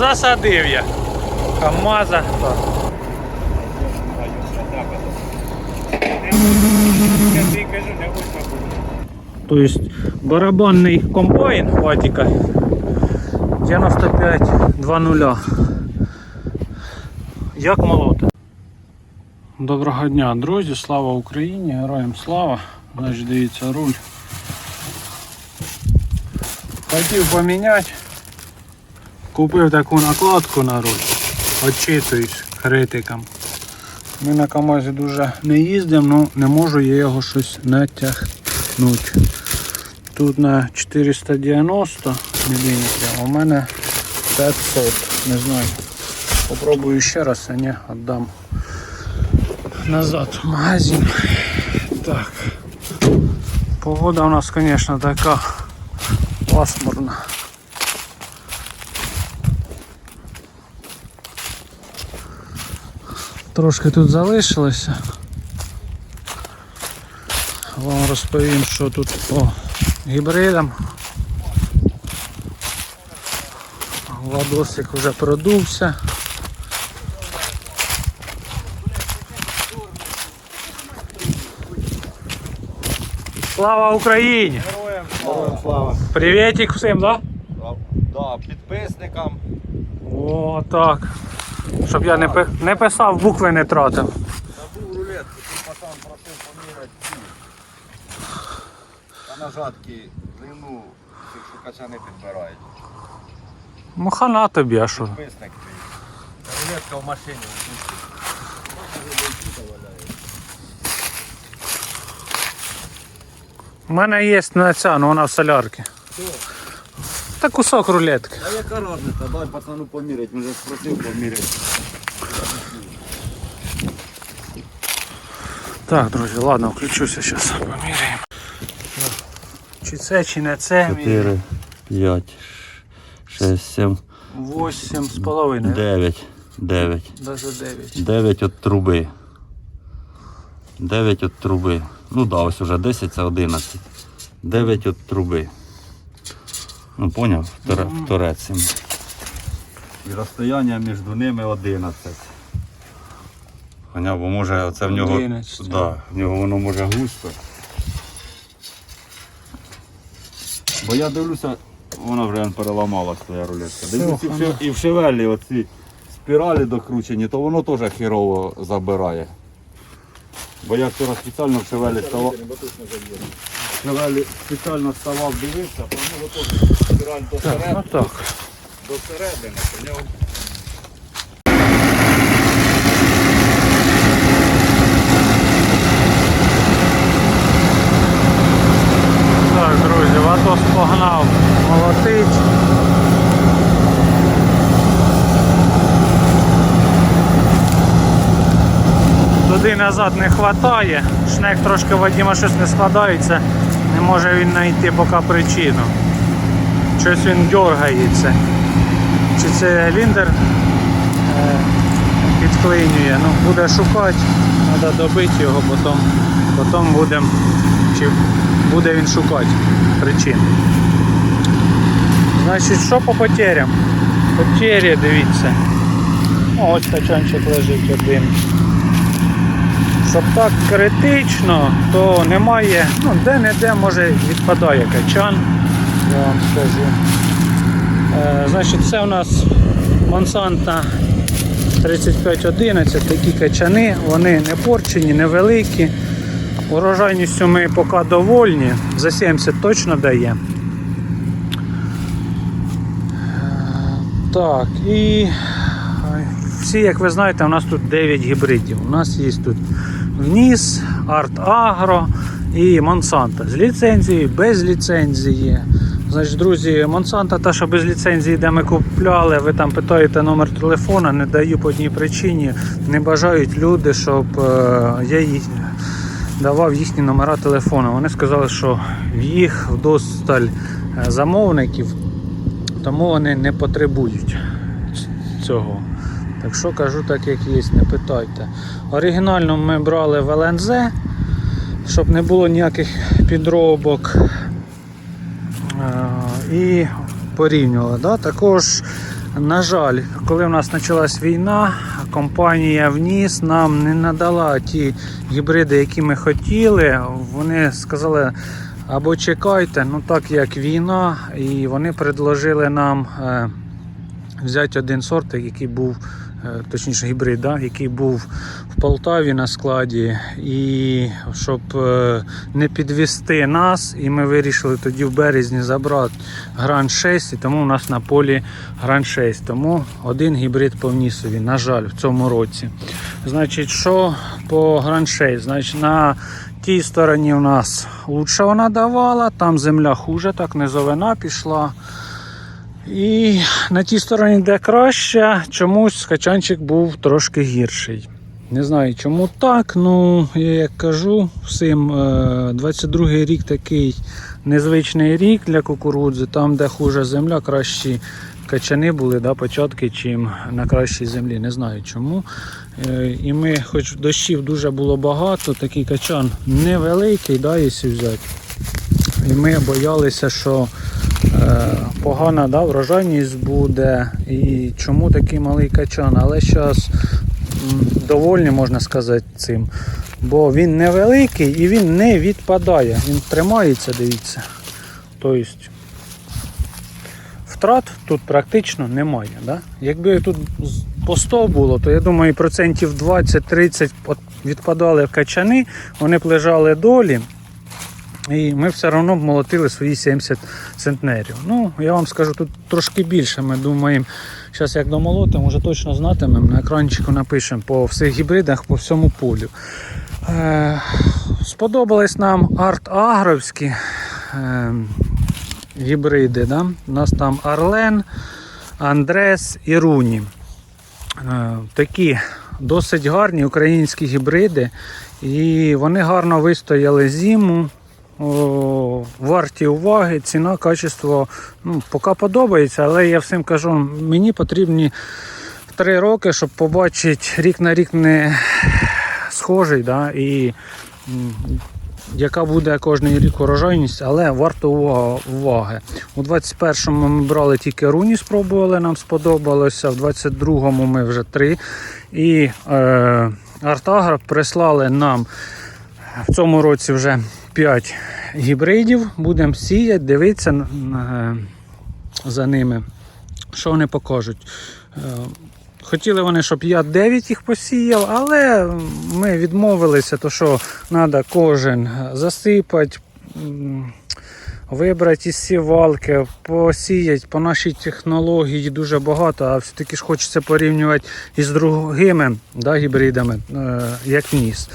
Засадив я. КамАЗа. Так. Тобто барабанний комбайн Ватіка 95.2.0. Як молоти? Доброго дня, друзі! Слава Україні! Героям слава! Значить, дивіться руль. Хотів поміняти. Купив таку накладку на руль. Отчитуюсь критикам. Ми на КАМАЗі дуже не їздимо, ну не можу я його щось натягнути. Тут на 490 мм, а у мене 500. Не знаю. Попробую ще раз, а не віддам назад в магазин. Так. Погода у нас, звісно, така пасмурна. Трошки тут залишилося. Вам розповім, що тут по гібридам. Владосик вже продувся. Слава Україні! Героям слава. Приветик всім, да? Да, підписникам. О, так. Щоб я не, пи- не писав, букви не тратив. Тут пацан просив поміряти ці. Та нажатки длину цих шукача не підбирають. Ну хана тобі, а що? Твій. Рулетка в машині. У мене є на ця, але вона в солярці. Та кусок рулетки. А яка разниця? Дай пацану поміряти, вже спросив поміряти. Так, друзі, ладно, включуся зараз, поміряємо. Чи це, чи не це? 4, 5, 6, 7, Восім з половиною. 9, 9. Даже дев'ять. 9 від труби. 9 від труби. Ну да, ось уже 10 це 11. 9 від труби. Ну поняв? Торець. їм. І розстояння між ними 11. Поняв, бо може це в нього. 11. Да, в нього воно може густо. Бо я дивлюся, вона вже переламалась твоя рулетка. Дивлюся, і в і в шевелі оці спіралі докручені, то воно теж хірово забирає. Бо я вчора спеціально в шевелі ставав. Шевелі спеціально ставав, дивився, то в нього спіраль до, Так, серед... ну так. до середини, то в нього Так, друзі, Ватос погнав молотить. Туди назад не вистачає. Шнек трошки Вадима щось не складається. Не може він знайти поки причину. Щось він дергається. Чи це ліндер е, підклинює. Ну, буде шукати, треба добити його, потім, потім будемо, чи буде він шукати причину. Значить, що по потерям? Потері, дивіться. О, ось тачанчик лежить один. Щоб так критично, то немає, ну де-не-де може відпадає качан, я вам скажу. Е, значить, це у нас Монсанта 3511, такі качани, вони не порчені, невеликі. Урожайністю ми поки довольні, за 70 точно дає. Так, і всі, як ви знаєте, у нас тут 9 гібридів. У нас є тут Вніс, Арт Агро і Монсанта з ліцензією, без ліцензії. Значить, друзі, Монсанта, та, що без ліцензії, де ми купляли, ви там питаєте номер телефона, не даю по одній причині. Не бажають люди, щоб е, я їх давав їхні номера телефону. Вони сказали, що в їх вдосталь е, замовників, тому вони не потребують цього. Так що кажу так, як є, не питайте. Оригінально ми брали в ЛНЗ, щоб не було ніяких підробок. Е, І порівнювали. Да? Також На жаль, коли в нас почалась війна, компанія вніс нам не надала ті гібриди, які ми хотіли. Вони сказали. Або чекайте, ну так як війна, і вони предложили нам е, взяти один сорт, який був, точніше гібрид, да, який був в Полтаві на складі, і щоб е, не підвести нас, і ми вирішили тоді в березні забрати Гран 6, і тому у нас на полі Гран 6. Тому один гібрид по внісові, на жаль, в цьому році. Значить, що по Гран 6? Значить, на тій стороні у нас лучше вона давала, там земля хуже, так низовина пішла. І на тій стороні, де краще, чомусь качанчик був трошки гірший. Не знаю, чому так. Ну, я як кажу, всім е, 22-й рік такий незвичний рік для кукурудзи. Там, де хуже земля, кращі качани були, да, початки, чим на кращій землі. Не знаю чому. Е, І ми, хоч дощів дуже було багато, такий качан невеликий, да, якщо взяти. І ми боялися, що е, погана да, врожайність буде. І чому такий малий качан? Але зараз довольні, можна сказати, цим. Бо він невеликий і він не відпадає. Він тримається, дивіться. Тобто втрат тут практично немає. Да? Якби тут по 100 було, то я думаю, процентів 20-30 от відпадали качани, вони б лежали долі. І ми все одно молотили свої 70 центнерів. Ну, я вам скажу, тут трошки більше. Ми думаємо, зараз як домолотимо, вже точно знатимемо. На екранчику напишемо по всіх гібридах, по всьому полю. Е, сподобались нам арт-агровські е, гібриди. Да? У нас там Арлен, Андрес і Руні. Е, такі досить гарні українські гібриди. І вони гарно вистояли зиму. Варті уваги, ціна, качество ну, поки подобається, але я всім кажу, мені потрібні 3 роки, щоб побачити рік на рік не схожий. Да, і яка буде кожний рік урожайність, але варто ува- уваги. У 21-му ми брали тільки руні, спробували, нам сподобалося. В 22-му ми вже три. І е, Артагра прислали нам в цьому році вже 5 гібридів. Будемо сіяти, дивитися е, за ними, що вони покажуть. Е, Хотіли вони, щоб я 9 їх посіяв, але ми відмовилися, то що треба кожен засипати, вибрати із сівалки, посіяти по нашій технології дуже багато, а все-таки ж хочеться порівнювати із другими да, гібридами, е, як ніс.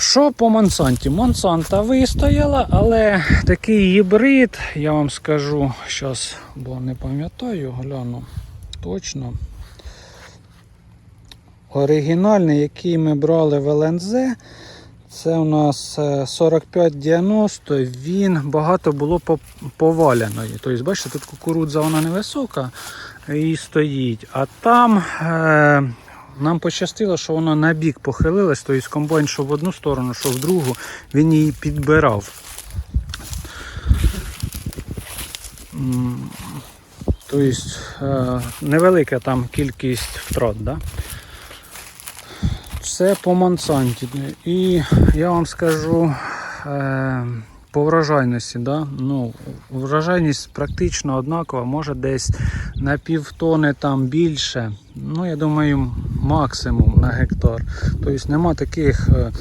Що по Монсанті? Монсанта вистояла, але такий гібрид, я вам скажу зараз, бо не пам'ятаю, гляну точно. Оригінальний, який ми брали в ЛНЗ, це у нас е, 4590, він багато було по- поваляної. Тобто, бачите, тут кукурудза вона невисока і стоїть. А там е, нам пощастило, що вона на бік похилилась, тобто комбайн що в одну сторону, що в другу, він її підбирав. Тобто невелика там кількість втрат. Да? Це по Монсанті. І я вам скажу е, по врожайності. Да? Ну, врожайність практично однакова, може десь на півтони там більше. Ну, я думаю, максимум на гектар. Тобто нема таких е,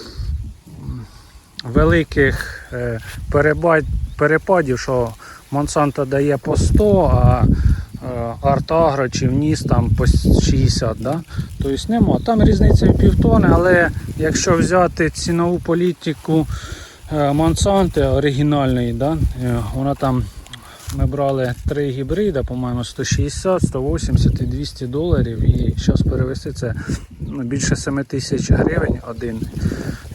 великих е, перебад- перепадів, що Монсанто дає по 100, а е, Артагро чи вніс там по 60. Да? Тобто нема. Там різниця в півтони, але якщо взяти цінову політику е, Монсанти оригінальної, да? е, вона там ми брали три гібрида, по-моєму, 160, 180 і 200 доларів. І зараз перевести це більше 7 тисяч гривень один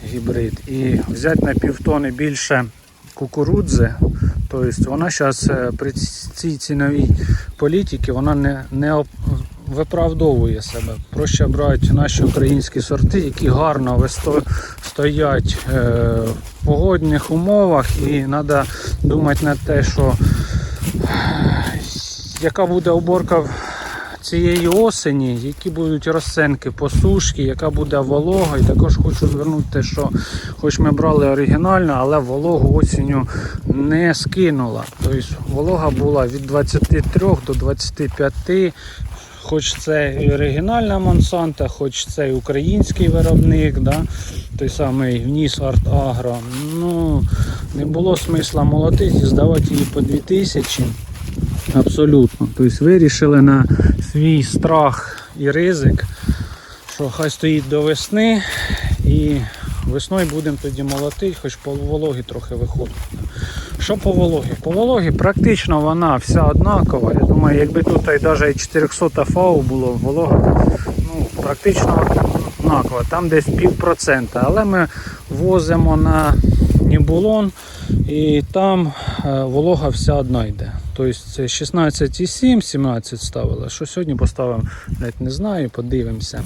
гібрид. І взяти на півтони більше кукурудзи. Тобто вона зараз при цій ціновій політиці вона не, не виправдовує себе. Проще брати наші українські сорти, які гарно стоять е, в погодних умовах, і треба думати на те, що е, яка буде уборка цієї осені, які будуть розценки по сушки, яка буде волога. І також хочу звернути, що хоч ми брали оригінально, але вологу осінню не скинула. Тобто волога була від 23 до 25. Хоч це і оригінальна Монсанта, хоч це і український виробник, да? той самий вніс Арт Агро. Ну, не було смисла молотити і здавати її по 2000. Абсолютно. Тобто вирішили на свій страх і ризик, що хай стоїть до весни і весною будемо тоді молотити, хоч по вологі трохи виходить. Що по вологі? По вологі практично вона вся однакова. Я думаю, якби тут навіть 400 фау було, волога ну, практично однакова. Там десь пів процента. Але ми возимо на Нібулон і там е, волога вся одна йде. Тобто це 16,7, 17 ставили. Що сьогодні поставимо, навіть не знаю, подивимося.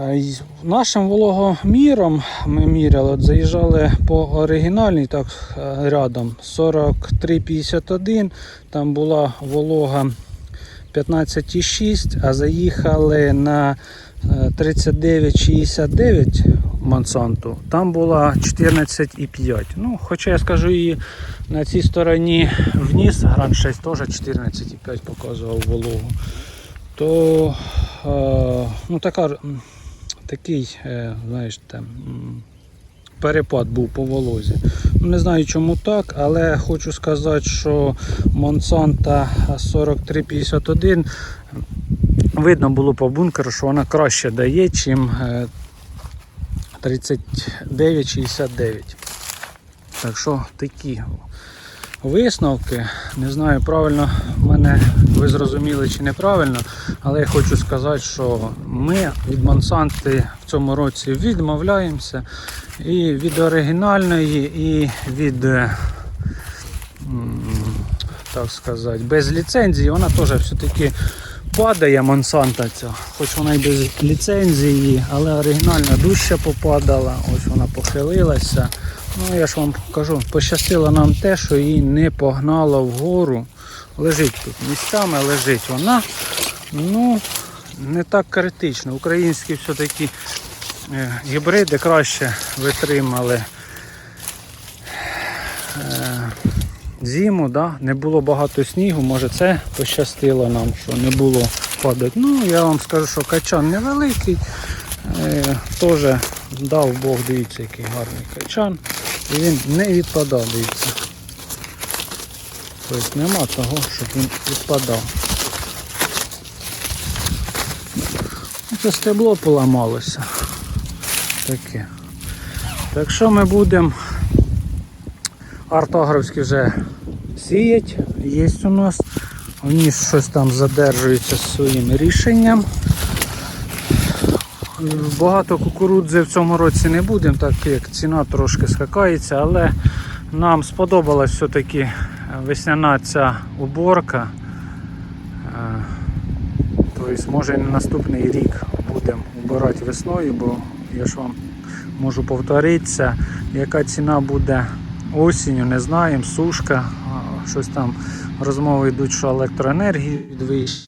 Е, Нашим вологоміром ми міряли, от заїжджали по оригінальній так е, рядом 43,51, там була волога 15,6, а заїхали на е, 39,69 Монсанту, там була 14,5. Ну, хоча я скажу і на цій стороні вниз Гран 6 теж 14,5 показував вологу. То е, ну, така, такий, е, знаєш, там, перепад був по волозі. Ну, Не знаю чому так, але хочу сказати, що Монсанта 4351 видно було по бункеру, що вона краще дає, чим е, 3969. Так що такі висновки. Не знаю, правильно мене ви зрозуміли чи неправильно, але я хочу сказати, що ми від Монсанти в цьому році відмовляємося і від оригінальної, і від, е, так сказати, без ліцензії. Вона теж все-таки падає Монсанта ця, хоч вона й без ліцензії, але оригінальна дужче попадала, ось вона похилилася. Ну, я ж вам кажу, пощастило нам те, що її не погнало вгору. Лежить тут місцями, лежить вона. Ну, не так критично. Українські все-таки е, гібриди краще витримали е, зиму, да? не було багато снігу, може це пощастило нам, що не було падати. Ну, я вам скажу, що качан невеликий. Е, теж дав Бог, дивіться, який гарний качан. І він не відпадав, дивіться. Тобто нема того, щоб він відпадав. Ну, Це стебло поламалося. Таке. Так що ми будемо артографські вже сіять. Є у нас. Вони щось там задержуються своїм рішенням. Багато кукурудзи в цьому році не будемо, так як ціна трошки скакається, але нам сподобалась все-таки весняна ця уборка. Тобто, може на наступний рік будемо убирати весною, бо я ж вам можу повторитися, яка ціна буде осінню, не знаємо, сушка, щось там розмови йдуть, що електроенергії підвищить.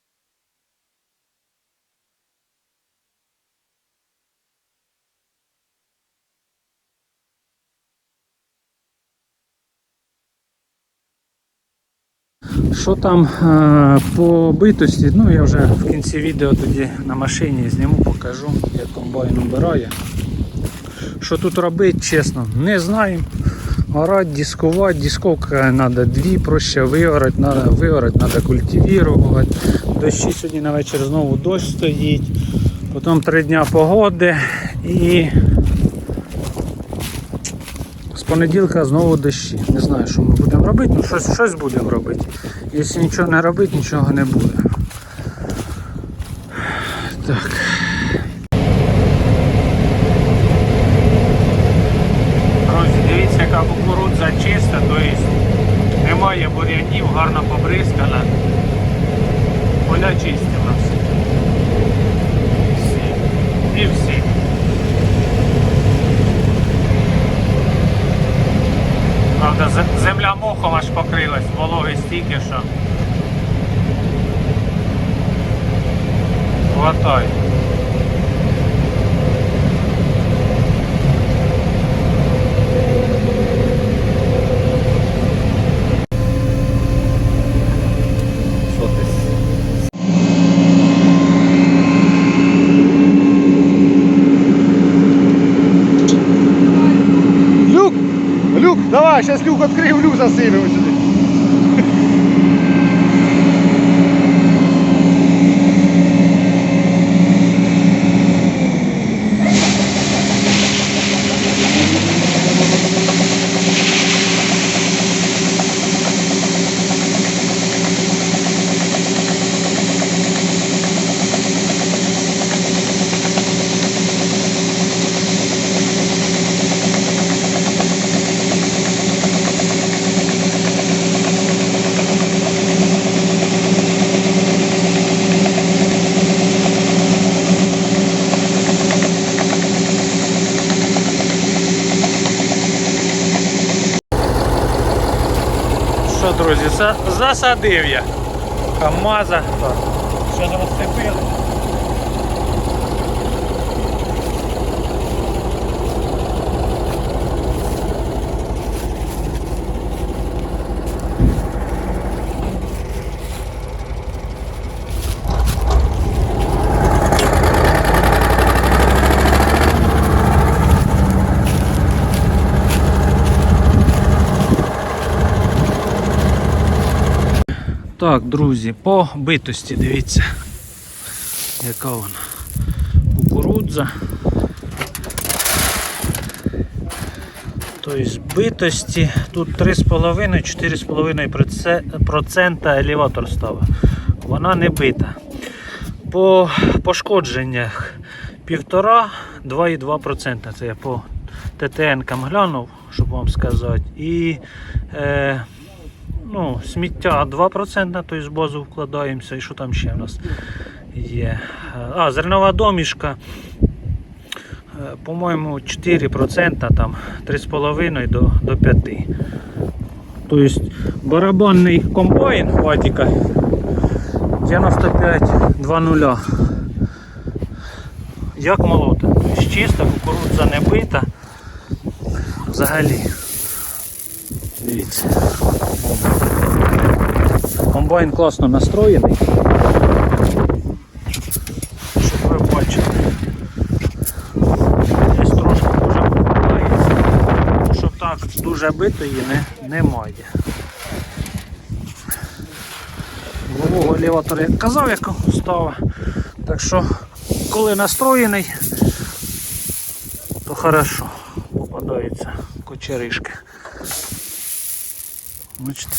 Що там е, по битості, ну я вже в кінці відео тоді на машині зніму, покажу, як комбайн обирає. Що тут робити, чесно, не знаємо. Орати, дискувати, дисковка треба дві, проще виорати, треба виорати, треба культивувати. Дощі сьогодні на вечір знову дощ стоїть. Потім три дня погоди і понеділка знову дощі. Не знаю, що ми будемо робити, ну щось, щось будемо робити. Якщо нічого не робити, нічого не буде. Так. Друзі, дивіться, яка кукурудза чиста, тобто немає бур'янів, гарно побризкана. Поля чисті у нас. Всі. І всі. Правда, зе- земля мохом аж покрилась, вологи стільки, що. хватає. Що ти? Люк! Люк, давай, зараз люк відкрив, assim, meu засадив я КАМАЗа. Так, Щось розцепили. Так, друзі, по битості дивіться, яка вона. Кукурудза. Тобто битості тут 3,5-4,5% елеватор ставив. Вона не бита. По пошкодженнях 1,5-2,2%. Це я по ТТН-кам глянув, щоб вам сказати. І е, ну, сміття 2%, тобто з базу вкладаємося. І що там ще в нас є? А, зернова домішка. е, По-моєму, 4%, там 3,5 до, до 5%. Тобто барабанний комбайн Ватіка 95,2. Як молота. Тобто чиста, кукурудза не бита. Взагалі. Дивіться. Комбайн класно настроєний. Щоб ви бачили. Десь трошки може попадається. Щоб так дуже битої не, немає. Голового елеватора, як казав, як став. Так що, коли настроєний, то хорошо попадаються кочеришки. Бачите?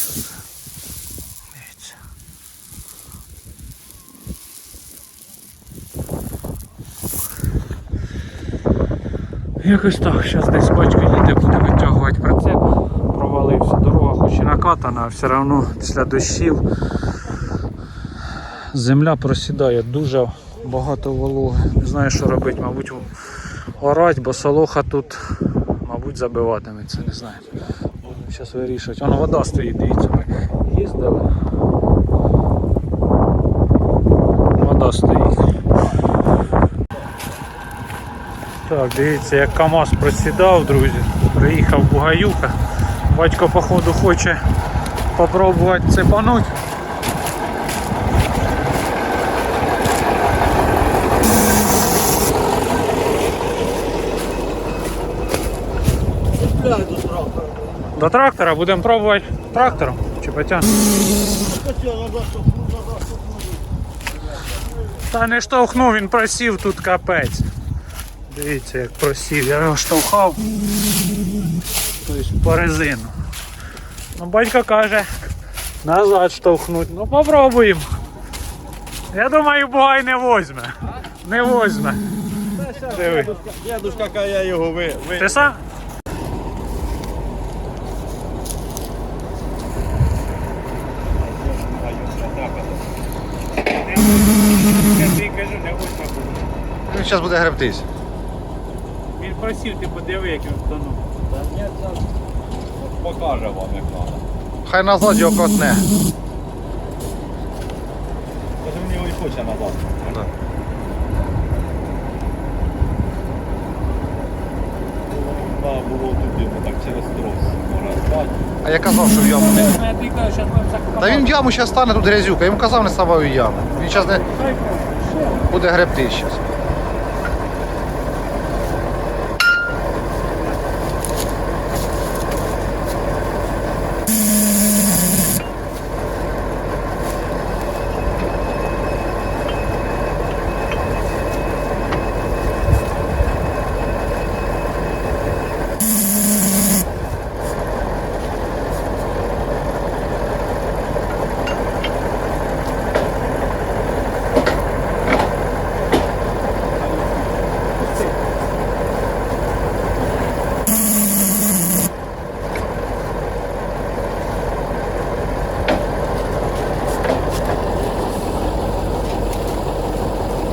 Дивіться. Якось так, зараз десь батько їде, буде витягувати прицеп. Провалився, дорога хоч і накатана, а все одно після дощів земля просідає, дуже багато вологи. Не знаю, що робити, мабуть, орать, бо солоха тут, мабуть, забиватиметься, не знаю. Будемо Зараз вирішувати. Воно вода стоїть, дивіться, ми їздили. Вода стоїть. Так, дивіться, як КАМАЗ просідав, друзі. Приїхав Бугаюка. Батько, походу, хоче попробувати цепануть. До трактора будемо пробувати трактором чи потягнемо. Та не штовхнув, він просів тут капець. Дивіться, як просів, я його штовхав. Тобто по резину. Ну, батько каже, назад штовхнуть. Ну попробуємо. Я думаю, бугай не возьме. Не возьме. Диви. Дедушка, я його ви, ви. Ти сам? Він зараз буде гребтись просив, ти подиви, як він втонув. Покаже вам, як треба. Хай назад його котне. Тож він його і хоче назад. Да. Через трос. Може. А я казав, що в яму не. Та він в яму зараз стане тут грязюка. Я йому казав, не ставай у яму. Він зараз не буде гребти зараз.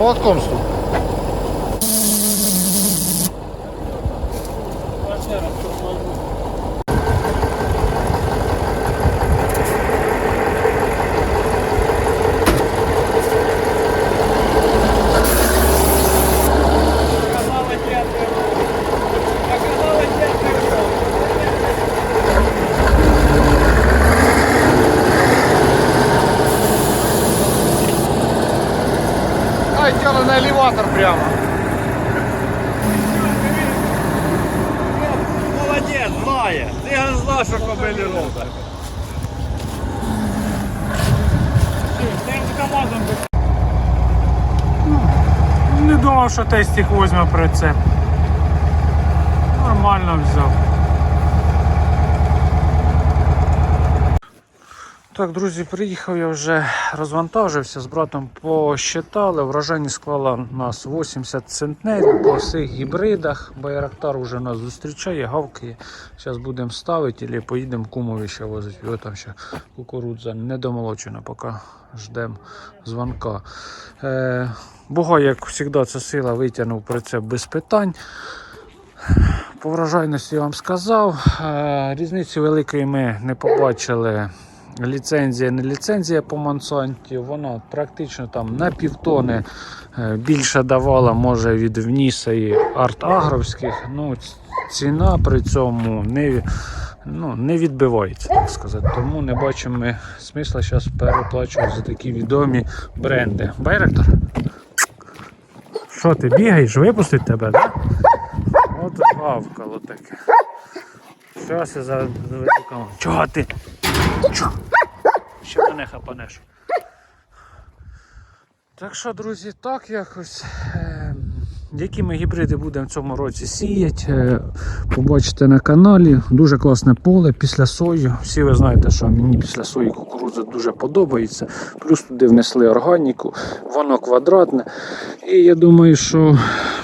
Polat Komstu. Ай, тяне на елеватор прямо. Молодець, знає. Ти не знав, що кобилі робить. Не думав, що тестик візьме прицеп. Нормально взяв. Так, друзі, приїхав я вже розвантажився, з братом посчитали. Врожайність склала у нас 80 центнерів по всіх гібридах. Байрактар вже нас зустрічає, гавкає. Зараз будемо ставити або поїдемо кумові ще возити. Його там ще кукурудза не домолочена, поки ждемо дзвонка. Е, Буга, як завжди, це сила витягнув прицеп без питань. По врожайності я вам сказав. Е, Різниці великої ми не побачили. Ліцензія, не ліцензія по Монсанті, вона практично там на півтони е, більше давала, може від вніса і арт-агровських. Ну, ціна при цьому не, ну, не відбивається, так сказати. Тому не бачимо ми смисла зараз переплачувати за такі відомі бренди. Байректор? Що ти бігаєш? Випустить тебе, так? От гавкало таке. Щас я зараз камеру. Чого ти? Ще мене хапанеш. Так що, друзі, так якось. Які ми гібриди будемо в цьому році сіяти, е, побачите на каналі. Дуже класне поле після сої. Всі ви знаєте, що мені після сої кукурудза дуже подобається. Плюс туди внесли органіку, воно квадратне. І я думаю, що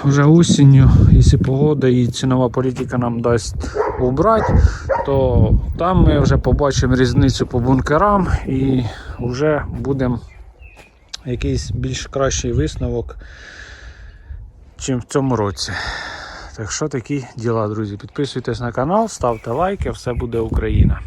вже осінню, якщо погода і цінова політика нам дасть убрати, то там ми вже побачимо різницю по бункерам і вже будемо якийсь більш кращий висновок, чим в цьому році. Так що такі діла, друзі. Підписуйтесь на канал, ставте лайки, все буде Україна.